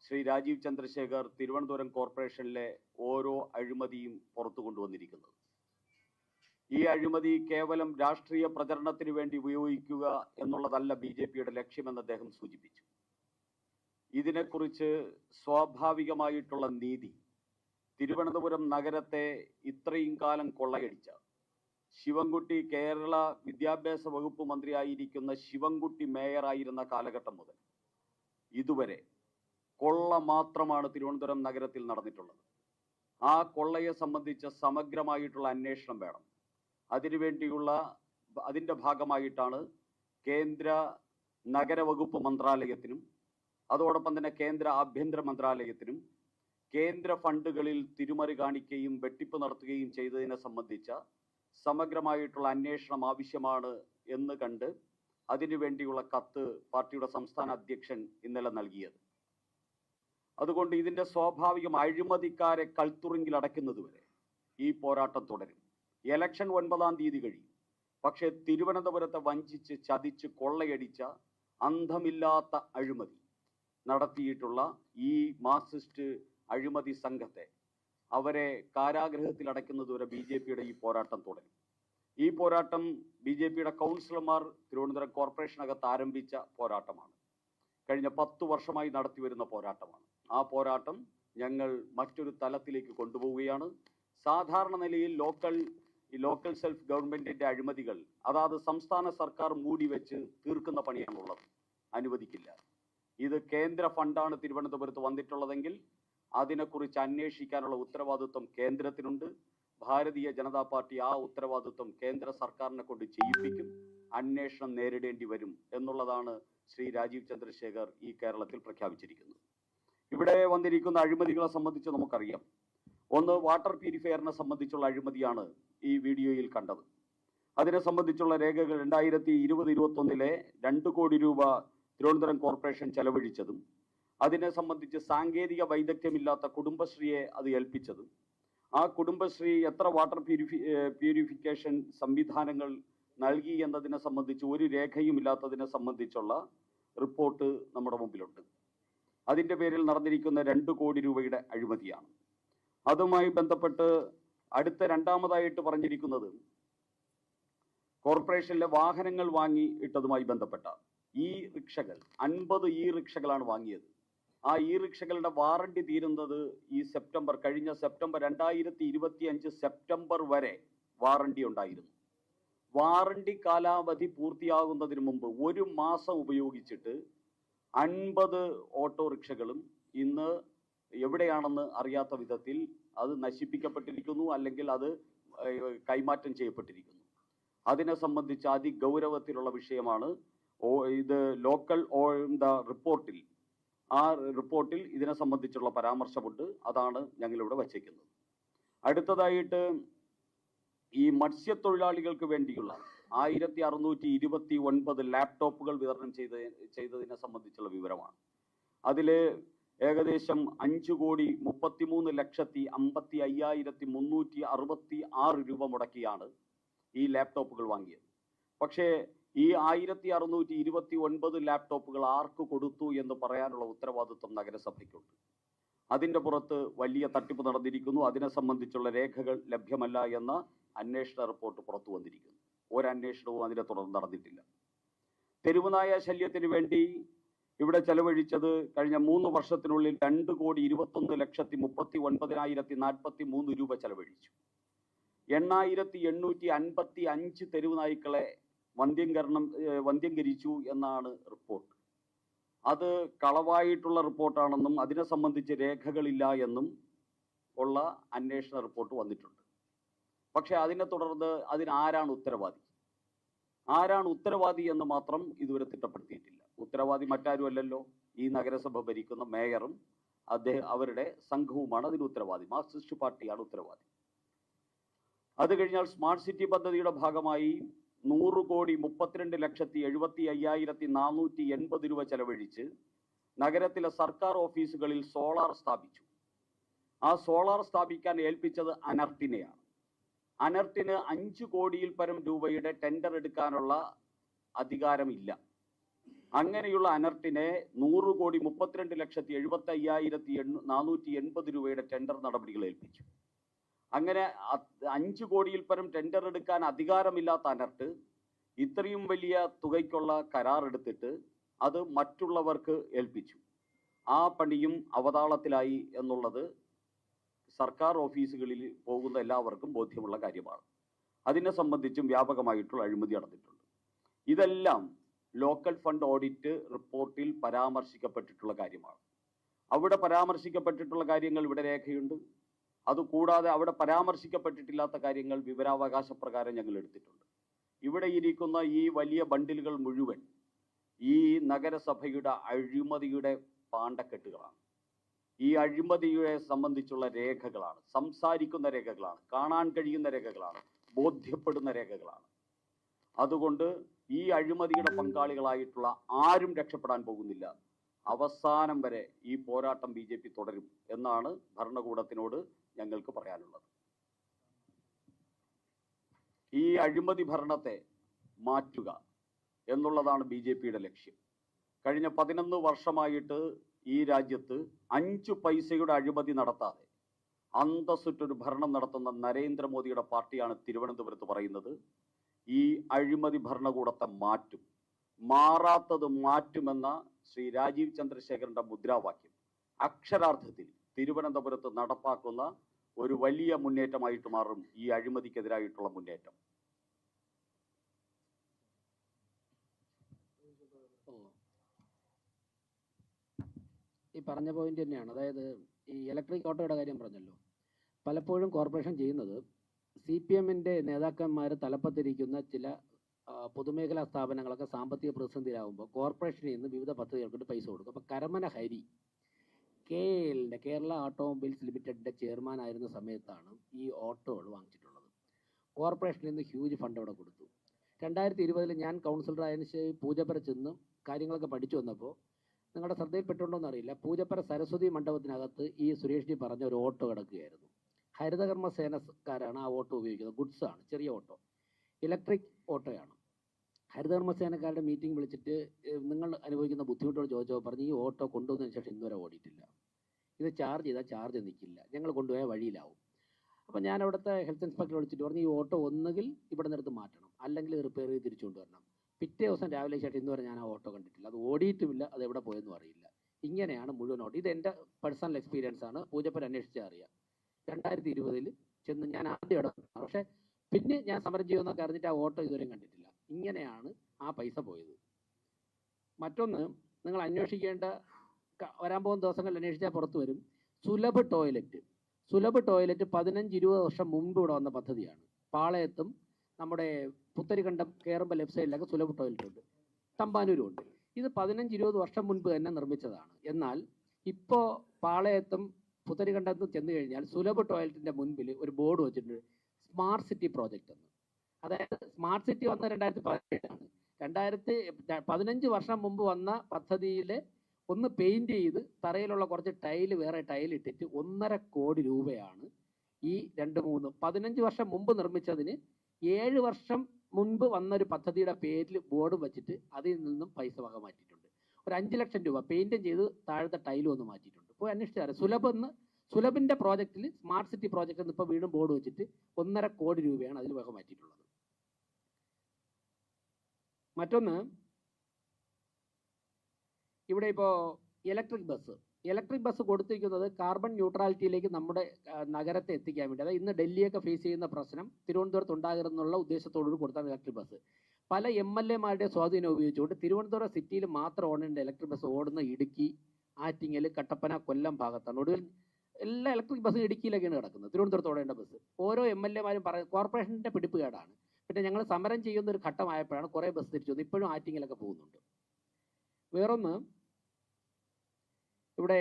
ശ്രീ രാജീവ് ചന്ദ്രശേഖർ തിരുവനന്തപുരം കോർപ്പറേഷനിലെ ഓരോ അഴിമതിയും പുറത്തു കൊണ്ടുവന്നിരിക്കുന്നത്. ഈ അഴിമതി കേവലം രാഷ്ട്രീയ പ്രചരണത്തിന് വേണ്ടി ഉപയോഗിക്കുക എന്നുള്ളതല്ല ബി ജെ പിയുടെ ലക്ഷ്യമെന്ന് അദ്ദേഹം സൂചിപ്പിച്ചു. ഇതിനെക്കുറിച്ച് സ്വാഭാവികമായിട്ടുള്ള നീതി. തിരുവനന്തപുരം നഗരത്തെ ഇത്രയും കാലം കൊള്ളയടിച്ച ശിവൻകുട്ടി കേരള വിദ്യാഭ്യാസ വകുപ്പ് മന്ത്രിയായിരിക്കുന്ന ശിവൻകുട്ടി മേയറായിരുന്ന കാലഘട്ടം മുതൽ ഇതുവരെ കൊള്ള മാത്രമാണ് തിരുവനന്തപുരം നഗരത്തിൽ നടന്നിട്ടുള്ളത്. ആ കൊള്ളയെ സംബന്ധിച്ച സമഗ്രമായിട്ടുള്ള അന്വേഷണം വേണം. അതിനുവേണ്ടിയുള്ള അതിന്റെ ഭാഗമായിട്ടാണ് കേന്ദ്ര നഗരവകുപ്പ് മന്ത്രാലയത്തിനും അതോടൊപ്പം തന്നെ കേന്ദ്ര ആഭ്യന്തര മന്ത്രാലയത്തിനും കേന്ദ്ര ഫണ്ടുകളിൽ തിരുമറി കാണിക്കുകയും വെട്ടിപ്പ് നടത്തുകയും ചെയ്തതിനെ സംബന്ധിച്ച സമഗ്രമായിട്ടുള്ള അന്വേഷണം ആവശ്യമാണ് എന്ന് കണ്ട് അതിനുവേണ്ടിയുള്ള കത്ത് പാർട്ടിയുടെ സംസ്ഥാന അധ്യക്ഷൻ ഇന്നലെ നൽകിയത്. അതുകൊണ്ട് ഇതിന്റെ സ്വാഭാവികം അഴിമതിക്കാരെ കൽത്തുറിങ്കിൽ അടയ്ക്കുന്നതുവരെ ഈ പോരാട്ടം തുടരും. ഇലക്ഷൻ ഒൻപതാം തീയതി കഴിയും. പക്ഷേ തിരുവനന്തപുരത്തെ വഞ്ചിച്ച് ചതിച്ച് കൊള്ളയടിച്ച അന്ധമില്ലാത്ത അഴിമതി നടത്തിയിട്ടുള്ള ഈ മാർക്സിസ്റ്റ് അഴിമതി സംഘത്തെ അവരെ കാരാഗ്രഹത്തിൽ അടയ്ക്കുന്നതുവരെ ബി ജെ പിയുടെ ഈ പോരാട്ടം തുടരും. ഈ പോരാട്ടം ബി ജെ പിയുടെ കൗൺസിലർമാർ തിരുവനന്തപുരം കോർപ്പറേഷനകത്ത് ആരംഭിച്ച പോരാട്ടമാണ്. കഴിഞ്ഞ പത്തു വർഷമായി നടത്തി വരുന്ന പോരാട്ടമാണ്. ആ പോരാട്ടം ഞങ്ങൾ മറ്റൊരു തലത്തിലേക്ക് കൊണ്ടുപോവുകയാണ്. സാധാരണ നിലയിൽ ലോക്കൽ ഈ ലോക്കൽ സെൽഫ് ഗവൺമെന്റിന്റെ അഴിമതികൾ അതാത് സംസ്ഥാന സർക്കാർ മൂടി വെച്ച് തീർക്കുന്ന പണിയാണുള്ളത്. അനുവദിക്കില്ല. ഇത് കേന്ദ്ര ഫണ്ടാണ് തിരുവനന്തപുരത്ത് വന്നിട്ടുള്ളതെങ്കിൽ അതിനെക്കുറിച്ച് അന്വേഷിക്കാനുള്ള ഉത്തരവാദിത്വം കേന്ദ്രത്തിനുണ്ട്. ഭാരതീയ ജനതാ പാർട്ടി ആ ഉത്തരവാദിത്വം കേന്ദ്ര സർക്കാരിനെ കൊണ്ട് ചെയ്യിപ്പിക്കും അന്വേഷണം നേരിടേണ്ടി വരും എന്നുള്ളതാണ് ശ്രീ രാജീവ് ചന്ദ്രശേഖർ ഈ കേരളത്തിൽ പ്രഖ്യാപിച്ചിരിക്കുന്നത്. ഇവിടെ വന്നിരിക്കുന്ന അഴിമതികളെ സംബന്ധിച്ച് നമുക്കറിയാം. ഒന്ന് വാട്ടർ പ്യൂരിഫയറിനെ സംബന്ധിച്ചുള്ള അഴിമതിയാണ് ഈ വീഡിയോയിൽ കണ്ടത്. അതിനെ സംബന്ധിച്ചുള്ള രേഖകൾ രണ്ടായിരത്തി ഇരുപത് ഇരുപത്തൊന്നിലെ രണ്ട് കോടി രൂപ തിരുവനന്തപുരം കോർപ്പറേഷൻ ചെലവഴിച്ചതും അതിനെ സംബന്ധിച്ച് സാങ്കേതിക വൈദഗ്ധ്യമില്ലാത്ത കുടുംബശ്രീയെ അത് ഏൽപ്പിച്ചതും. ആ കുടുംബശ്രീ എത്ര വാട്ടർ പ്യൂരിഫി പ്യൂരിഫിക്കേഷൻ സംവിധാനങ്ങൾ നൽകി എന്നതിനെ സംബന്ധിച്ച് ഒരു രേഖയും ഇല്ലാത്തതിനെ സംബന്ധിച്ചുള്ള റിപ്പോർട്ട് നമ്മുടെ മുമ്പിലുണ്ട്. അതിന്റെ പേരിൽ നടന്നിരിക്കുന്ന രണ്ട് കോടി രൂപയുടെ അഴിമതിയാണ്. അതുമായി ബന്ധപ്പെട്ട് അടുത്ത രണ്ടാമതായിട്ട് പറഞ്ഞിരിക്കുന്നത് കോർപ്പറേഷനിലെ വാഹനങ്ങൾ വാങ്ങി ഇട്ടതുമായി ബന്ധപ്പെട്ട ഈ റിക്ഷകൾ അൻപത് ഈ റിക്ഷകളാണ് വാങ്ങിയത്. ആ ഈ റിക്ഷകളുടെ വാറണ്ടി തീരുന്നത് ഈ സെപ്റ്റംബർ കഴിഞ്ഞ സെപ്റ്റംബർ രണ്ടായിരത്തി ഇരുപത്തി അഞ്ച് സെപ്റ്റംബർ വരെ വാറണ്ടി ഉണ്ടായിരുന്നു. വാറണ്ടി കാലാവധി പൂർത്തിയാകുന്നതിന് മുമ്പ് ഒരു മാസം ഉപയോഗിച്ചിട്ട് അൻപത് ഓട്ടോറിക്ഷകളും ഇന്ന് എവിടെയാണെന്ന് അറിയാത്ത വിധത്തിൽ അത് നശിപ്പിക്കപ്പെട്ടിരിക്കുന്നു അല്ലെങ്കിൽ അത് കൈമാറ്റം ചെയ്യപ്പെട്ടിരിക്കുന്നു. അതിനെ സംബന്ധിച്ച് അതിഗൗരവത്തിലുള്ള വിഷയമാണ് ഇത് ലോക്കൽ എന്താ റിപ്പോർട്ടിൽ. ആ റിപ്പോർട്ടിൽ ഇതിനെ സംബന്ധിച്ചുള്ള പരാമർശമുണ്ട്. അതാണ് ഞങ്ങളിവിടെ വച്ചേക്കുന്നത്. അടുത്തതായിട്ട് ഈ മത്സ്യത്തൊഴിലാളികൾക്ക് വേണ്ടിയുള്ള ആയിരത്തി അറുന്നൂറ്റി ഇരുപത്തി ഒൻപത് ലാപ്ടോപ്പുകൾ വിതരണം ചെയ്ത ചെയ്തതിനെ സംബന്ധിച്ചുള്ള വിവരമാണ്. അതിൽ ഏകദേശം അഞ്ച് കോടി മുപ്പത്തിമൂന്ന് ലക്ഷത്തി അമ്പത്തി അയ്യായിരത്തി മുന്നൂറ്റി അറുപത്തി ആറ് രൂപ മുടക്കിയാണ് ഈ ലാപ്ടോപ്പുകൾ വാങ്ങിയത്. പക്ഷേ ഈ ആയിരത്തി അറുന്നൂറ്റി ഇരുപത്തി ഒൻപത് ലാപ്ടോപ്പുകൾ ആർക്ക് കൊടുത്തു എന്ന് പറയാനുള്ള ഉത്തരവാദിത്വം നഗരസഭയ്ക്കുണ്ട്. അതിന്റെ പുറത്ത് വലിയ തട്ടിപ്പ് നടന്നിരിക്കുന്നു. അതിനെ സംബന്ധിച്ചുള്ള രേഖകൾ ലഭ്യമല്ല എന്ന അന്വേഷണ റിപ്പോർട്ട് പുറത്തു വന്നിരിക്കുന്നു. ഒരന്വേഷണവും അതിനെ തുടർന്ന് നടന്നിട്ടില്ല. തെരുവുനായ ശല്യത്തിന് വേണ്ടി ഇവിടെ ചെലവഴിച്ചത് കഴിഞ്ഞ മൂന്ന് വർഷത്തിനുള്ളിൽ രണ്ട് കോടി ഇരുപത്തൊന്ന് ലക്ഷത്തി മുപ്പത്തി ഒൻപതിനായിരത്തി നാൽപ്പത്തി മൂന്ന് രൂപ ചെലവഴിച്ചു. എണ്ണായിരത്തി എണ്ണൂറ്റി അൻപത്തി അഞ്ച് തെരുവ് നായ്ക്കളെ വന്ധ്യംകരണം വന്ധ്യംകരിച്ചു എന്നാണ് റിപ്പോർട്ട്. അത് കളവായിട്ടുള്ള റിപ്പോർട്ടാണെന്നും അതിനെ സംബന്ധിച്ച് രേഖകളില്ല എന്നും ഉള്ള അന്വേഷണ റിപ്പോർട്ട് വന്നിട്ടുണ്ട്. പക്ഷെ അതിനെ തുടർന്ന് അതിനാരാണ് ഉത്തരവാദി? ആരാണ് ഉത്തരവാദി എന്ന് മാത്രം ഇതുവരെ തിട്ടപ്പെടുത്തിയിട്ടില്ല. ഉത്തരവാദി മറ്റാരുമല്ലല്ലോ? ഈ നഗരസഭ ഭരിക്കുന്ന മേയറും അദ്ദേഹം അവരുടെ സംഘവുമാണ് അതിന് ഉത്തരവാദി. മാർക്സിസ്റ്റ് പാർട്ടിയാണ് ഉത്തരവാദി. അത് കഴിഞ്ഞാൽ സ്മാർട്ട് സിറ്റി പദ്ധതിയുടെ ഭാഗമായി നൂറ് കോടി മുപ്പത്തിരണ്ട് ലക്ഷത്തി എഴുപത്തി അയ്യായിരത്തി നാനൂറ്റി എൺപത് രൂപ ചെലവഴിച്ച് നഗരത്തിലെ സർക്കാർ ഓഫീസുകളിൽ സോളാർ സ്ഥാപിച്ചു. ആ സോളാർ സ്ഥാപിക്കാൻ ഏൽപ്പിച്ചത് അനർട്ടിനെയാണ്. അനർട്ടിന് അഞ്ച് കോടിയിൽ പരം രൂപയുടെ ടെൻഡർ എടുക്കാനുള്ള അധികാരമില്ല. അങ്ങനെയുള്ള അനർട്ടിനെ നൂറ് കോടി മുപ്പത്തിരണ്ട് ലക്ഷത്തി എഴുപത്തി അയ്യായിരത്തി നാനൂറ്റി എൺപത് രൂപയുടെ ടെൻഡർ നടപടികൾ ഏൽപ്പിച്ചു. അങ്ങനെ അഞ്ചു കോടിയിൽ പരം ടെൻഡർ എടുക്കാൻ അധികാരമില്ലാത്ത അനർട്ട് ഇത്രയും വലിയ തുകയ്ക്കുള്ള കരാർ എടുത്തിട്ട് അത് മറ്റുള്ളവർക്ക് ഏൽപ്പിച്ചു. ആ പണിയും അവതാളത്തിലായി എന്നുള്ളത് സർക്കാർ ഓഫീസുകളിൽ പോകുന്ന എല്ലാവർക്കും ബോധ്യമുള്ള കാര്യമാണ്. അതിനെ സംബന്ധിച്ചും വ്യാപകമായിട്ടുള്ള അഴിമതി നടന്നിട്ടുണ്ട്. ഇതെല്ലാം ലോക്കൽ ഫണ്ട് ഓഡിറ്റ് റിപ്പോർട്ടിൽ പരാമർശിക്കപ്പെട്ടിട്ടുള്ള കാര്യമാണ്. അവിടെ പരാമർശിക്കപ്പെട്ടിട്ടുള്ള കാര്യങ്ങൾ ഇവിടെ രേഖയുണ്ട്. അതുകൂടാതെ അവിടെ പരാമർശിക്കപ്പെട്ടിട്ടില്ലാത്ത കാര്യങ്ങൾ വിവരാവകാശ പ്രകാരം ഞങ്ങൾ എടുത്തിട്ടുണ്ട്. ഇവിടെ ഇരിക്കുന്ന ഈ വലിയ ബണ്ടിലുകൾ മുഴുവൻ ഈ നഗരസഭയുടെ അഴിമതിയുടെ പാണ്ടക്കെട്ടുകളാണ്. ഈ അഴിമതിയെ സംബന്ധിച്ചുള്ള രേഖകളാണ് സംസാരിക്കുന്ന രേഖകളാണ് കാണാൻ കഴിയുന്ന രേഖകളാണ് ബോധ്യപ്പെടുന്ന രേഖകളാണ്. അതുകൊണ്ട് ഈ അഴിമതിയുടെ പങ്കാളികളായിട്ടുള്ള ആരും രക്ഷപ്പെടാൻ പോകുന്നില്ല. അവസാനം വരെ ഈ പോരാട്ടം ബി തുടരും എന്നാണ് ഭരണകൂടത്തിനോട് ഞങ്ങൾക്ക് പറയാനുള്ളത്. ഈ അഴിമതി ഭരണത്തെ മാറ്റുക എന്നുള്ളതാണ് ബി ജെ പിയുടെ ലക്ഷ്യം. കഴിഞ്ഞ പതിനൊന്ന് വർഷമായിട്ട് ഈ രാജ്യത്ത് അഞ്ചു പൈസയുടെ അഴിമതി നടത്താതെ അന്തസ്സുറ്റൊരു ഭരണം നടത്തുന്ന നരേന്ദ്രമോദിയുടെ പാർട്ടിയാണ് തിരുവനന്തപുരത്ത് പറയുന്നത്. ഈ അഴിമതി ഭരണകൂടത്തെ മാറ്റും. മാറാത്തത് മാറ്റുമെന്ന ശ്രീ രാജീവ് ചന്ദ്രശേഖരന്റെ മുദ്രാവാക്യം അക്ഷരാർത്ഥത്തിൽ തിരുവനന്തപുരത്ത് നടപ്പാക്കുന്ന ഒരു വലിയ മുന്നേറ്റമായിട്ട് മാറും ഈ അഴിമതിക്കെതിരായിട്ടുള്ള മുന്നേറ്റം. ഈ പറഞ്ഞ പോയിന്റ് തന്നെയാണ്. അതായത് ഈ ഇലക്ട്രിക് ഓട്ടോയുടെ കാര്യം പറഞ്ഞല്ലോ. പലപ്പോഴും കോർപ്പറേഷൻ ചെയ്യുന്നത് സി പി എമ്മിന്റെ നേതാക്കന്മാർ തലപ്പത്തിരിക്കുന്ന ചില പൊതുമേഖലാ സ്ഥാപനങ്ങളൊക്കെ സാമ്പത്തിക പ്രതിസന്ധിയിലാകുമ്പോൾ കോർപ്പറേഷനിൽ നിന്ന് വിവിധ പദ്ധതികൾക്ക് പൈസ കൊടുക്കും. അപ്പോൾ കരമന ഹരി കെ കേരള ഓട്ടോമൊബൈൽസ് ലിമിറ്റഡിന്റെ ചെയർമാൻ ആയിരുന്ന സമയത്താണ് ഈ ഓട്ടോകൾ വാങ്ങിച്ചിട്ടുള്ളത്. കോർപ്പറേഷനിൽ നിന്ന് ഹ്യൂജ് ഫണ്ട് അവിടെ കൊടുത്തു. രണ്ടായിരത്തി ഇരുപതിൽ ഞാൻ കൗൺസിലർ ആയതിനു ശേഷം പൂജപ്പുര ചെന്ന് കാര്യങ്ങളൊക്കെ പഠിച്ചു വന്നപ്പോൾ നിങ്ങളുടെ ശ്രദ്ധയിൽപ്പെട്ടുണ്ടോ എന്നറിയില്ല. പൂജപ്പുര സരസ്വതി മണ്ഡപത്തിനകത്ത് ഈ സുരേഷ് ജി പറഞ്ഞ ഒരു ഓട്ടോ കിടക്കുകയായിരുന്നു. ഹരിതകർമ്മ സേനക്കാരാണ് ആ ഓട്ടോ ഉപയോഗിക്കുന്നത്. ഗുഡ്സ് ആണ് ചെറിയ ഓട്ടോ. ഇലക്ട്രിക് ഓട്ടോയാണ്. ഹരിതകർമ്മ സേനക്കാരുടെ മീറ്റിംഗ് വിളിച്ചിട്ട് നിങ്ങൾ അനുഭവിക്കുന്ന ബുദ്ധിമുട്ടോട് ചോദിച്ചപ്പോൾ പറഞ്ഞ് ഈ ഓട്ടോ കൊണ്ടുവന്നതിന് ശേഷം ഇന്നുവരെ ഓടിയിട്ടില്ല. ഇത് ചാർജ് ചെയ്താൽ ചാർജ് നിൽക്കില്ല ഞങ്ങൾ കൊണ്ടുപോയ വഴിയിലാവും. അപ്പോൾ ഞാൻ അവിടുത്തെ ഹെൽത്ത് ഇൻസ്പെക്ടർ വിളിച്ചിട്ട് പറഞ്ഞു ഈ ഓട്ടോ ഒന്നുകിൽ ഇവിടെ നിന്നെടുത്ത് മാറ്റണം. അല്ലെങ്കിൽ റിപ്പയർ ചെയ്ത് തിരിച്ചു കൊണ്ടുവരണം പിറ്റേ ദിവസം രാവിലെ ചേട്ടൻ ഇന്ന് വരെ ഞാൻ ആ ഓട്ടോ കണ്ടിട്ടില്ല. അത് ഓടിയിട്ടുമില്ല അത് എവിടെ പോയെന്നും അറിയില്ല. ഇങ്ങനെയാണ് മുഴുവൻ ഓട്ടോ ഇത് എന്റെ പേഴ്സണൽ എക്സ്പീരിയൻസ് ആണ്. പൂജപ്പൻ അന്വേഷിച്ചാൽ അറിയാം. രണ്ടായിരത്തി ഇരുപതിൽ ചെന്ന് ഞാൻ ആദ്യം ഇടപെട്ടു പക്ഷേ പിന്നെ ഞാൻ സമരം ചെയ്യുമെന്നൊക്കെ അറിഞ്ഞിട്ട് ആ ഓട്ടോ ഇതുവരെയും കണ്ടിട്ടില്ല. ഇങ്ങനെയാണ് ആ പൈസ പോയത്. മറ്റൊന്ന് നിങ്ങൾ അന്വേഷിക്കേണ്ട വരാൻ പോകുന്ന ദിവസങ്ങളിൽ അന്വേഷിച്ചാൽ പുറത്തു വരും. സുലഭ് ടോയ്ലറ്റ് സുലഭ് ടോയ്ലറ്റ് പതിനഞ്ച് ഇരുപത് വർഷം മുമ്പ് ഇവിടെ വന്ന പദ്ധതിയാണ്. പാളയത്തും നമ്മുടെ പുത്തരിക്കണ്ടം കയറുമ്പോൾ ലെഫ്റ്റ് സൈഡിലൊക്കെ സുലഭ് ടോയ്ലറ്റ് ഉണ്ട്. തമ്പാനൂരും ഉണ്ട്. ഇത് പതിനഞ്ച് ഇരുപത് വർഷം മുൻപ് തന്നെ നിർമ്മിച്ചതാണ്. എന്നാൽ ഇപ്പോൾ പാളയത്തും പുത്തരിക്കണ്ടത്തും ചെന്ന് കഴിഞ്ഞാൽ സുലഭ് ടോയ്ലറ്റിന്റെ മുൻപിൽ ഒരു ബോർഡ് വെച്ചിട്ടുണ്ട്. സ്മാർട്ട് സിറ്റി പ്രോജക്റ്റ് എന്ന്. അതായത് സ്മാർട്ട് സിറ്റി വന്ന രണ്ടായിരത്തി പതിനേഴാണ് രണ്ടായിരത്തി പതിനഞ്ച് വർഷം മുമ്പ് വന്ന പദ്ധതിയിൽ ഒന്ന് പെയിന്റ് ചെയ്ത് തറയിലുള്ള കുറച്ച് ടൈൽ വേറെ ടൈൽ ഇട്ടിട്ട് ഒന്നര കോടി രൂപയാണ് ഈ രണ്ട് മൂന്ന് പതിനഞ്ച് വർഷം മുമ്പ് നിർമ്മിച്ചതിന് ഏഴ് വർഷം മുൻപ് വന്നൊരു പദ്ധതിയുടെ പേരിൽ ബോർഡ് വെച്ചിട്ട് അതിൽ നിന്നും പൈസ വക മാറ്റിയിട്ടുണ്ട്. ഒരു അഞ്ച് ലക്ഷം രൂപ പെയിന്റും ചെയ്ത് താഴത്തെ ടൈലും ഒന്ന് മാറ്റിയിട്ടുണ്ട്. പോയി അന്വേഷിച്ചാൽ സുലഭെന്ന് സുലഭിന്റെ പ്രോജക്റ്റിൽ സ്മാർട്ട് സിറ്റി പ്രോജക്റ്റ് എന്ന് ഇപ്പോൾ വീണ്ടും ബോർഡ് വെച്ചിട്ട് ഒന്നര കോടി രൂപയാണ് അതിൽ വക മാറ്റിയിട്ടുള്ളത്. മറ്റൊന്ന് ഇവിടെ ഇപ്പോൾ ഇലക്ട്രിക് ബസ് ഇലക്ട്രിക് ബസ് കൊടുത്തിരിക്കുന്നത് കാർബൺ ന്യൂട്രാലിറ്റിയിലേക്ക് നമ്മുടെ നഗരത്തെ എത്തിക്കാൻ വേണ്ടി. അതായത് ഇന്ന് ഡൽഹിയൊക്കെ ഫേസ് ചെയ്യുന്ന പ്രശ്നം തിരുവനന്തപുരത്ത് ഉണ്ടാകരുതെന്നുള്ള ഉദ്ദേശത്തോടുകൂടി കൊടുത്താണ് ഇലക്ട്രിക് ബസ് പല എം എൽ എമാരുടെ സ്വാധീനം ഉപയോഗിച്ചുകൊണ്ട് തിരുവനന്തപുരം സിറ്റിയിൽ മാത്രം ഓടേണ്ട ഇലക്ട്രിക് ബസ് ഓടുന്ന ഇടുക്കി ആറ്റിങ്ങൽ കട്ടപ്പന കൊല്ലം ഭാഗത്താണ്. ഒടുവിൽ എല്ലാ ഇലക്ട്രിക് ബസ്സും ഇടുക്കിയിലൊക്കെയാണ് കിടക്കുന്നത്. തിരുവനന്തപുരത്ത് ഓടേണ്ട ബസ് ഓരോ എം എൽ എമാരും പറ കോർപ്പറേഷന്റെ പിടിപ്പുകേടാണ്. പിന്നെ ഞങ്ങൾ സമരം ചെയ്യുന്ന ഒരു ഘട്ടമായപ്പോഴാണ് കുറേ ബസ് തിരിച്ചു വന്നത്. ഇപ്പോഴും ആറ്റിങ്ങലൊക്കെ പോകുന്നുണ്ട്. വേറൊന്ന് ഇവിടെ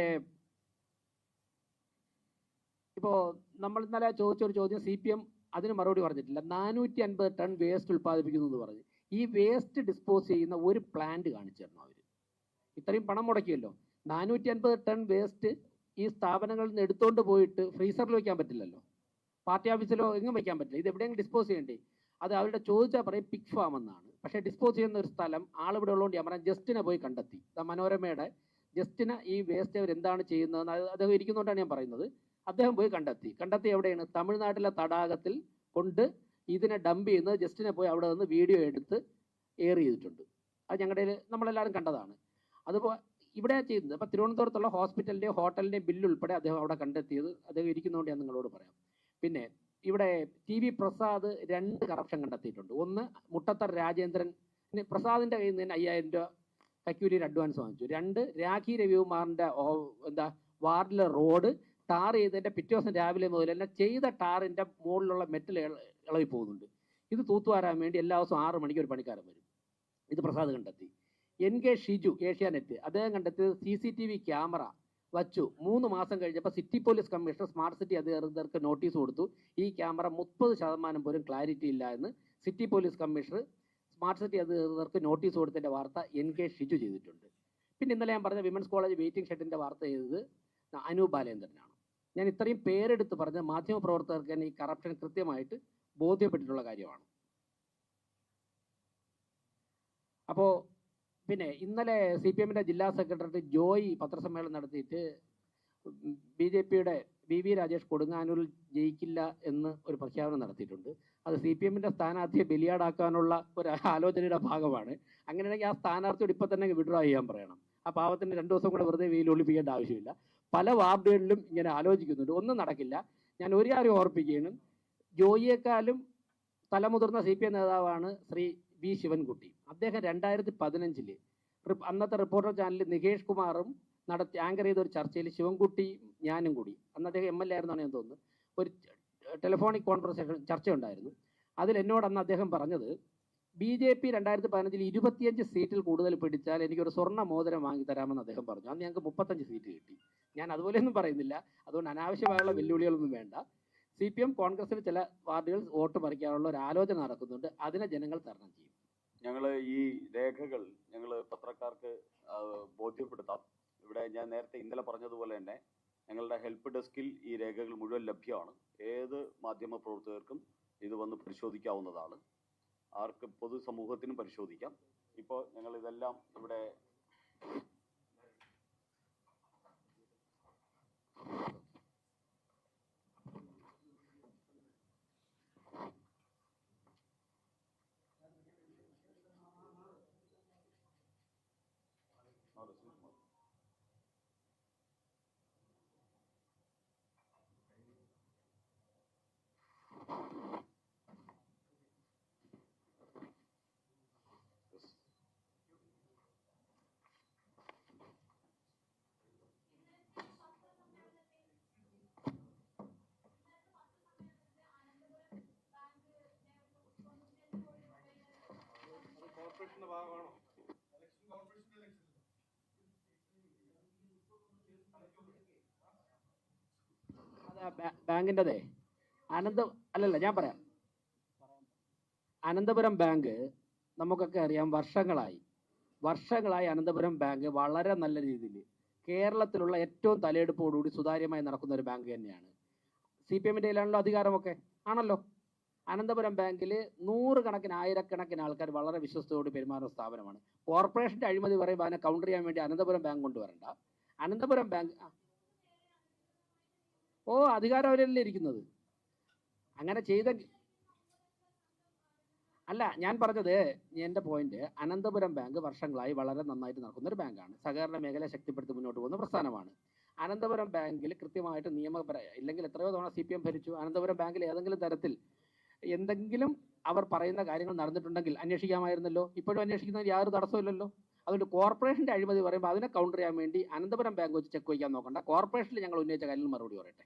ഇപ്പോൾ നമ്മൾ ഇന്നലെ ചോദിച്ച ഒരു ചോദ്യം സി പി എം അതിന് മറുപടി പറഞ്ഞിട്ടില്ല. നാനൂറ്റി അൻപത് ടൺ വേസ്റ്റ് ഉൽപ്പാദിപ്പിക്കുന്നു എന്ന് പറഞ്ഞു. ഈ വേസ്റ്റ് ഡിസ്പോസ് ചെയ്യുന്ന ഒരു പ്ലാന്റ് കാണിച്ചു തരണം അവർ ഇത്രയും പണം മുടക്കിയല്ലോ. നാനൂറ്റി അൻപത് ടൺ വേസ്റ്റ് ഈ സ്ഥാപനങ്ങളിൽ നിന്ന് എടുത്തുകൊണ്ട് പോയിട്ട് ഫ്രീസറിൽ വെക്കാൻ പറ്റില്ലല്ലോ. പാർട്ടി ഓഫീസിലോ എങ്ങും വെക്കാൻ പറ്റില്ല. ഇത് എവിടെയെങ്കിലും ഡിസ്പോസ് ചെയ്യണ്ടേ? അത് അവരുടെ ചോദിച്ചാൽ പറയും പിക് ഫാം എന്നാണ്. പക്ഷേ ഡിസ്പോസ് ചെയ്യുന്ന ഒരു സ്ഥലം ആളിവിടെ ഉള്ളതുകൊണ്ട് ഞാൻ പറയാം ജസ്റ്റിനെ പോയി കണ്ടെത്തി. മനോരമയുടെ ജസ്റ്റിന് ഈ വേസ്റ്റ് അവർ എന്താണ് ചെയ്യുന്നതെന്ന് അത് അദ്ദേഹം ഇരിക്കുന്നതുകൊണ്ടാണ് ഞാൻ പറയുന്നത്. അദ്ദേഹം പോയി കണ്ടെത്തി. കണ്ടെത്തി എവിടെയാണ്? തമിഴ്നാട്ടിലെ തടാകത്തിൽ കൊണ്ട് ഇതിനെ ഡംപ് ചെയ്യുന്നത് ജസ്റ്റിനെ പോയി അവിടെ നിന്ന് വീഡിയോ എടുത്ത് എയർ ചെയ്തിട്ടുണ്ട്. അത് ഞങ്ങളുടെ നമ്മളെല്ലാവരും കണ്ടതാണ്. അതുപോ ഇവിടെ ചെയ്യുന്നത് അപ്പോൾ തിരുവനന്തപുരത്തുള്ള ഹോസ്പിറ്റലിന്റെയും ഹോട്ടലിന്റെയും ബില്ലുൾപ്പെടെ അദ്ദേഹം അവിടെ കണ്ടെത്തിയത്. അദ്ദേഹം ഇരിക്കുന്നതുകൊണ്ട് ഞാൻ നിങ്ങളോട് പറയാം. പിന്നെ ഇവിടെ ടി വി പ്രസാദ് രണ്ട് കറപ്ഷൻ കണ്ടെത്തിയിട്ടുണ്ട്. ഒന്ന് മുട്ടത്തർ രാജേന്ദ്രൻ. പ്രസാദിന്റെ കയ്യിൽ നിന്ന് അയ്യായിരം രൂപ കക്കൂരിയിൽ അഡ്വാൻസ് വാങ്ങിച്ചു. രണ്ട് രാഖി രവികുമാറിന്റെ എന്താ വാർഡിലെ റോഡ് ടാർ ചെയ്തതിന്റെ പിറ്റേ ദിവസം രാവിലെ മുതൽ തന്നെ ചെയ്ത ടാറിന്റെ മുകളിലുള്ള മെറ്റൽ ഇളകി പോകുന്നുണ്ട് ഇത് തൂത്തുവാരാൻ വേണ്ടി എല്ലാ ദിവസവും ആറ് മണിക്ക് ഒരു പണിക്കാരൻ വരും. ഇത് പ്രസാദ് കണ്ടെത്തി. N K Shiju Asianet. അദ്ദേഹം കണ്ടെത്തിയത് C C T V camera വച്ചു. മൂന്ന് മാസം കഴിഞ്ഞപ്പോൾ city police commissioner smart city അധികൃതർക്ക് നോട്ടീസ് കൊടുത്തു. ഈ ക്യാമറ മുപ്പത് ശതമാനം പോലും ക്ലാരിറ്റി ഇല്ല എന്ന് city police commissioner smart city അധികൃതർക്ക് നോട്ടീസ് കൊടുത്തതിന്റെ വാർത്ത എൻ കെ ഷിജു ചെയ്തിട്ടുണ്ട്. പിന്നെ ഇന്നലെ ഞാൻ പറഞ്ഞ വിമൻസ് കോളേജ് വെയിറ്റിംഗ് ഷെഡിന്റെ വാർത്ത ചെയ്തത് അനൂപ് ബാലേന്ദ്രനാണ്. ഞാൻ ഇത്രയും പേരെടുത്ത് പറഞ്ഞ മാധ്യമപ്രവർത്തകർക്ക് തന്നെ ഈ കറപ്ഷൻ കൃത്യമായിട്ട് ബോധ്യപ്പെട്ടിട്ടുള്ള കാര്യമാണ്. അപ്പോൾ പിന്നെ ഇന്നലെ സി പി എമ്മിന്റെ ജില്ലാ സെക്രട്ടറി ജോയി പത്രസമ്മേളനം നടത്തിയിട്ട് ബി ജെ പിയുടെ വി വി രാജേഷ് കൊടുങ്ങാനൂരിൽ ജയിക്കില്ല എന്ന് ഒരു പ്രഖ്യാപനം നടത്തിയിട്ടുണ്ട്. അത് സി പി എമ്മിന്റെ സ്ഥാനാർത്ഥിയെ ബലിയാടാക്കാനുള്ള ഒരു ആലോചനയുടെ ഭാഗമാണ്. അങ്ങനെയാണെങ്കിൽ ആ സ്ഥാനാർത്ഥിയോട് ഇപ്പൊ തന്നെ വിഡ്രോ ചെയ്യാൻ പറയണം. ആ പാവത്തിന് രണ്ടു ദിവസം കൂടെ വെറുതെ വെയിൽ ഒളിപ്പിക്കേണ്ട ആവശ്യമില്ല. പല വാർഡുകളിലും ഇങ്ങനെ ആലോചിക്കുന്നുണ്ട്. ഒന്നും നടക്കില്ല. ഞാൻ ഒരു കാര്യം ഓർപ്പിക്കുകയാണ്. ജോയിയേക്കാളും തലമുതിർന്ന സി പി എം നേതാവാണ് ശ്രീ വി ശിവൻകുട്ടി. അദ്ദേഹം രണ്ടായിരത്തി പതിനഞ്ചിൽ അന്നത്തെ റിപ്പോർട്ടർ ചാനലിൽ നികേഷ് കുമാറും നടത്തി ആങ്കർ ചെയ്ത ഒരു ചർച്ചയിൽ ശിവൻകുട്ടി ഞാനും കൂടി. അന്ന് അദ്ദേഹം എം എൽ എ ആയിരുന്നാണ് ഞാൻ തോന്നുന്നു ഒരു ടെലിഫോണിക് കോൺവെർസേഷൻ ചർച്ചയുണ്ടായിരുന്നു. അതിൽ എന്നോട് അന്ന് അദ്ദേഹം പറഞ്ഞത് ബി ജെ പി രണ്ടായിരത്തി പതിനഞ്ചിൽ ഇരുപത്തിയഞ്ച് സീറ്റിൽ കൂടുതൽ പിടിച്ചാൽ എനിക്കൊരു സ്വർണ മോതിരം വാങ്ങി തരാമെന്ന് അദ്ദേഹം പറഞ്ഞു. അന്ന് ഞങ്ങൾക്ക് മുപ്പത്തഞ്ച് സീറ്റ് കിട്ടി. ഞാൻ അതുപോലെയൊന്നും പറയുന്നില്ല. അതുകൊണ്ട് അനാവശ്യമായുള്ള വെല്ലുവിളികളൊന്നും വേണ്ട. സി പി എം കോൺഗ്രസിന് ചില വാർഡുകൾ വോട്ട് പറിക്കാനുള്ള ഒരു ആലോചന നടക്കുന്നുണ്ട്. അതിനെ ജനങ്ങൾ തരണം ചെയ്യും. ഞങ്ങൾ ഈ രേഖകൾ ഞങ്ങൾ പത്രക്കാർക്ക് ബോധ്യപ്പെടുത്താം. ഇവിടെ ഞാൻ നേരത്തെ ഇന്നലെ പറഞ്ഞതുപോലെ തന്നെ ഞങ്ങളുടെ ഹെൽപ്പ് ഡെസ്കിൽ ഈ രേഖകൾ മുഴുവൻ ലഭ്യമാണ്. ഏത് മാധ്യമ പ്രവർത്തകർക്കും ഇത് വന്ന് പരിശോധിക്കാവുന്നതാണ്. ആർക്ക് പൊതുസമൂഹത്തിനും പരിശോധിക്കാം. ഇപ്പോൾ ഞങ്ങൾ ഇതെല്ലാം ഇവിടെ കോർപ്പറേഷന്റെ ഭാഗമാണോ? ബാങ്കിന്റെതേ അനന്ത അല്ലല്ല ഞാൻ പറയാം. അനന്തപുരം ബാങ്ക് നമുക്കൊക്കെ അറിയാം വർഷങ്ങളായി. വർഷങ്ങളായി അനന്തപുരം ബാങ്ക് വളരെ നല്ല രീതിയിൽ കേരളത്തിലുള്ള ഏറ്റവും തലയെടുപ്പോടുകൂടി സുതാര്യമായി നടക്കുന്ന ഒരു ബാങ്ക് തന്നെയാണ്. സി പി എമ്മിന്റെ കയ്യിലാണല്ലോ അധികാരമൊക്കെ? ആണല്ലോ. അനന്തപുരം ബാങ്കിൽ നൂറുകണക്കിന് ആയിരക്കണക്കിന് ആൾക്കാർ വളരെ വിശ്വസ്തയോട് പെരുമാറുന്ന സ്ഥാപനമാണ്. കോർപ്പറേഷന്റെ അഴിമതി പറയുമ്പോൾ അതിനെ കൗണ്ടർ ചെയ്യാൻ വേണ്ടി അനന്തപുരം ബാങ്ക് കൊണ്ടുവരണ്ട അനന്തപുരം ബാങ്ക് ഓ അധികാരം അവരല്ലേ ഇരിക്കുന്നത്? അങ്ങനെ ചെയ്ത അല്ല ഞാൻ പറഞ്ഞത് എന്റെ പോയിന്റ് അനന്തപുരം ബാങ്ക് വർഷങ്ങളായി വളരെ നന്നായിട്ട് നടക്കുന്ന ഒരു ബാങ്കാണ്. സഹകരണ മേഖല ശക്തിപ്പെടുത്തി മുന്നോട്ട് പോകുന്ന പ്രസ്ഥാനമാണ്. അനന്തപുരം ബാങ്കിൽ കൃത്യമായിട്ട് നിയമപര ഇല്ലെങ്കിൽ എത്രയോ തവണ സി പി എം ഭരിച്ചു. അനന്തപുരം ബാങ്കിൽ ഏതെങ്കിലും തരത്തിൽ എന്തെങ്കിലും അവർ പറയുന്ന കാര്യങ്ങൾ നടന്നിട്ടുണ്ടെങ്കിൽ അന്വേഷിക്കാമായിരുന്നല്ലോ. ഇപ്പോഴും അന്വേഷിക്കുന്നതിന് യാതൊരു തടസ്സമില്ലല്ലോ അതുകൊണ്ട് കോർപ്പറേഷന്റെ അഴിമതി പറയുമ്പോൾ അതിനെ കൗണ്ടർ ചെയ്യാൻ വേണ്ടി അനന്തപുരം ബാങ്ക് വെച്ച് ചെക്ക് വയ്ക്കാൻ നോക്കണ്ട. കോർപ്പറേഷനിൽ ഞങ്ങൾ ഉന്നയിച്ച കാര്യങ്ങൾ മറുപടി പറയട്ടെ.